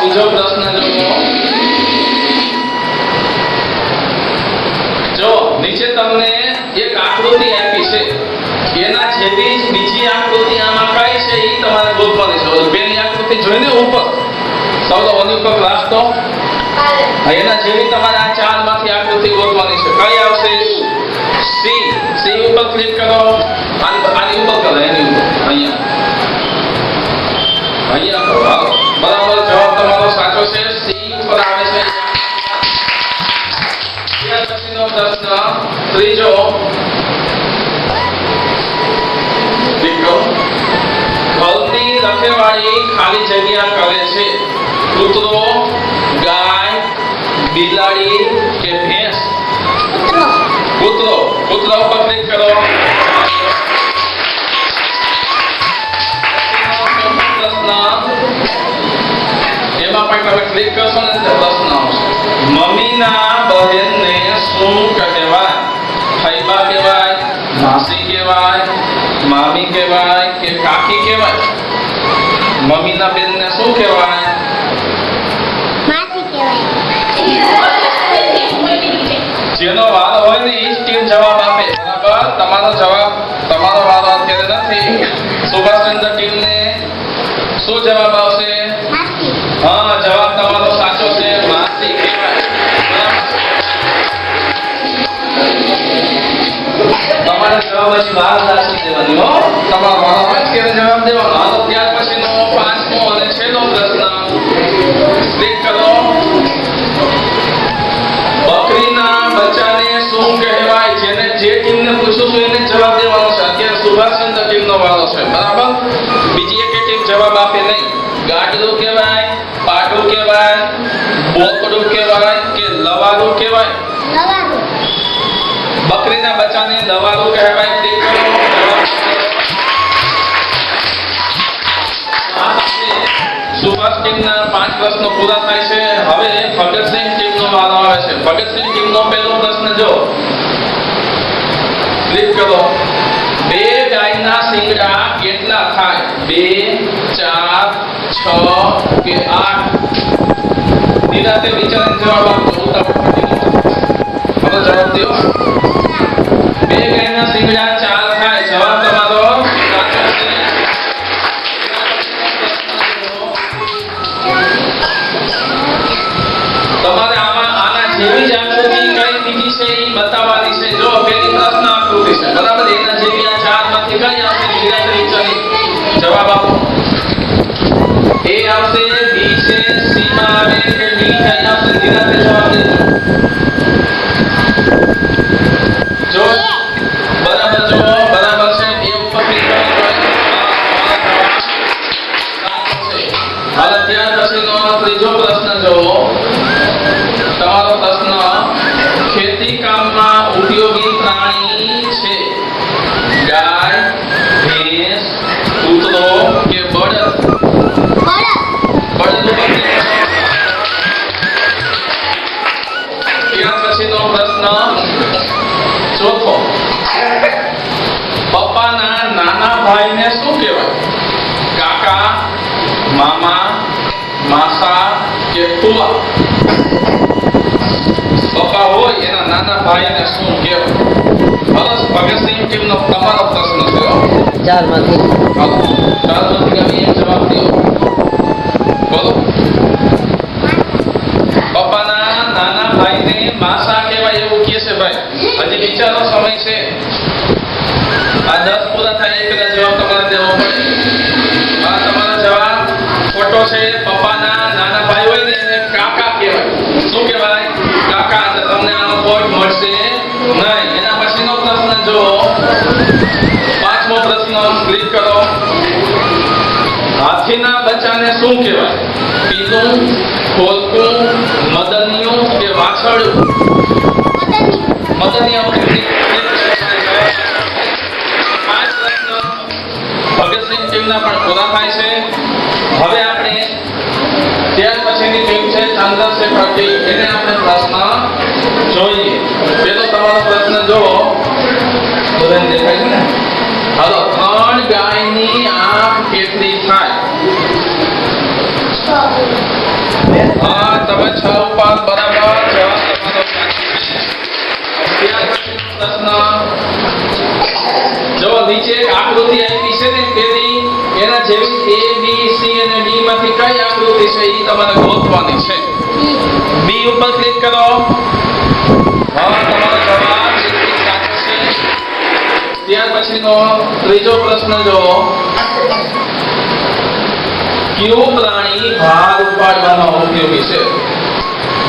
બીજો પ્રશ્ન જો નીચે તમને એક આકૃતિ આપી છે. એના જેવી બીજી આકૃતિ આમાં કઈ છે એ તમારે ગોતવાની છે. પેલી આકૃતિ જોઈને ઉપર. સૌનો ઓની ઉપર ક્લાસ તો. એના જેવી તમારે આ ચારમાંથી આકૃતિ ગોતવાની છે. કઈ સી સી ઉપર ક્લિક કરો. આની ઉપર કરો, એની ઉપર. અહીંયા. અહીંયા કરો, હાલો. બરાબર, જવાબ તમારો સાચો છે. સી ઉપર આવે છે. પછીનો પ્રશ્ન, ત્રીજો. ખાલી જગ્યા કરે છે. કૂતરો, ગાય, બિલાડી કે ભેંસ? કૂતરો. કૂતરા ઉપર પણ તમે ક્લિક કરશો ને એટલે પ્રશ્ન આવશે મમ્મીના બહેનને શું કહેવાય? ફૈબા કહેવાય માસી કહેવાય. મામી કહેવાય કે કાકી કહેવાય. મમ્મીના બેનને શું કહેવાય જેનો વારો હોય ને એ જ જવાબ આપે. બરાબર? તમારો જવાબ તમારો વારો અત્યારે નથી સુભાષચંદ્ર ટીમને શું જવાબ દેવાની હો. તમારો હોય ત્યારે જવાબ દેવાનો? હાલો ત્યાર પછીનો પાંચમો અને છેલ્લો પ્રશ્ન. ક્લિક કરો. બકરીના બચ્ચાને શું કહેવાય? જેને જે ટીમને પૂછું છું એને જવાબ દેવાનો છે. અત્યારે સુભાષચંદ્ર ટીમનો વારો છે. બરાબર? બીજી એક ટીમ જવાબ આપે નહીં. ગાડલું કહેવાય પાડું કહેવાય બોકડું કહેવાય કે લવારું કહેવાય? બકરીના બચ્ચાને લવારું કહેવાય. ટીમના પાંચ પ્રશ્નો પૂરા થાય છે. હવે ભગતસિંહ ટીમનો વારો આવે છે. ભગતસિંહ ટીમનો પહેલો પ્રશ્ન જો ક્લિક કરો. બે ગાયના સિંગડા કેટલા થાય? બે, ચાર, છ કે આઠ? નિરાતે વિચાર જવાબ આપો. ઉતાવળ જવાબ દો. બે ગાયના શિંગડા જવાબ આપો એ આવશે બી છે સી માં આવે કે ડી કઈ આવશે નિરાતે જવાબ દેજો જો બરાબર જો બરાબર છે એ ઉપર ક્લિક કરો હવે ત્યાર પછીનો ત્રીજો પ્રશ્ન જુઓ મામા માસા કે ફુવા પપ્પા હોય એના નાના ભાઈને શું કહેવાય બસ ભગતસિંહ ટીમનો તમારો પ્રશ્ન છે હો. ચારમાંથી હાલો ચારમાંથી ગમે એક જવાબ બચ્ચાને શું કહેવાય? પીલું ખોલકું મદનિયું કે વાછળું ભગતસિંહ ટીમના પણ હવે આપણે ત્યાર પછીની ટીમ છે એને આપણે પ્રશ્ન જોઈએ. પેલો તમારો પ્રશ્ન જો દેખાય છે? બી ઉપર ક્લિક કરો. હા તમારો ત્યાર પછીનો ત્રીજો પ્રશ્ન જો કયું પ્રાણી ભાર ઉપાડવામાં ઉપયોગી છે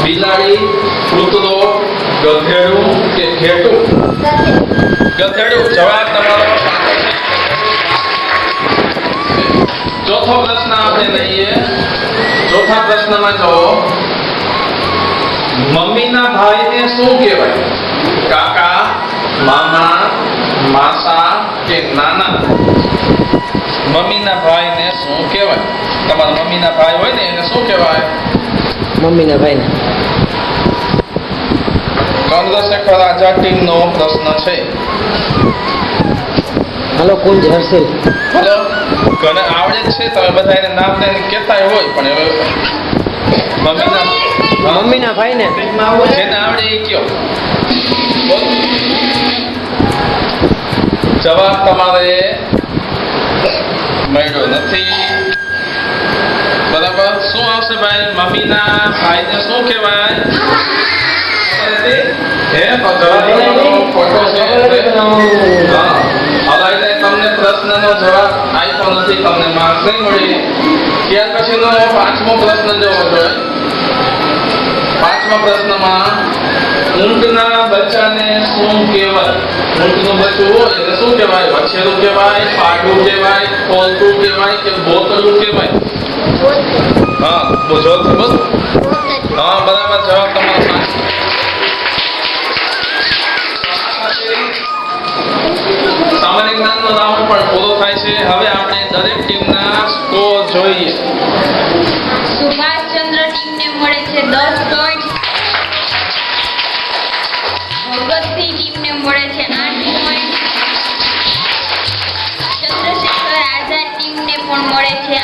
બિલાડી કૂતરો ગધેડું કે ઘેટું? ગધેડું, જવાબ તમારો ચોથો પ્રશ્ન આપણે લઈએ. ચોથા પ્રશ્નમાં જો મમ્મીના ભાઈને શું કહેવાય? કાકા, મામા, માસા કે નાના? મમ્મીના ભાઈને શું કહેવાય? તમારા મમ્મીના ભાઈ હોય ને એને શું કહેવાય? મમ્મીના ભાઈને. ચંદ્રશેખર આઝાદ ટીમનો પ્રશ્ન છે. હલો કુંજ હર્ષિલ. હલો ઘણે આવડે છે તમે બધા એને નામ લઈને કહેતા હોય પણ હવે મમ્મીના. મમ્મીના ભાઈને. જેને આવડે એ કયો? જવાબ તમારે મળ્યો નથી. બરાબર? શું આવશે ભાઈ? મમ્મીના ભાઈને શું કહેવાય? તમને પ્રશ્નનો જવાબ આપ્યો નથી, તમને માર્ક્સ નહીં મળી. ત્યાર પછીનો પાંચમો પ્રશ્ન જોવો જોઈએ. પાંચમા પ્રશ્નમાં ઊંટના બચ્ચાને શું કહેવાય? ઊંટનું બચ્ચું હોય એને શું કહેવાય? વછેરું કહેવાય, પાડું કહેવાય પોલતું કહેવાય કે બોતલું કહેવાય? હા બોજો બોલ હા, બરાબર જવાબ તમારો. સામાન્ય જ્ઞાનનો રાઉન્ડ પણ પૂરો થાય છે. હવે આપણે દરેક ટીમના સ્કોર જોઈએ. સુભાષચંદ્ર ટીમને મળે છે દસ পড়েছে আর সময় চন্দ্রশেখর আজাদ নিম্নে পড়েছে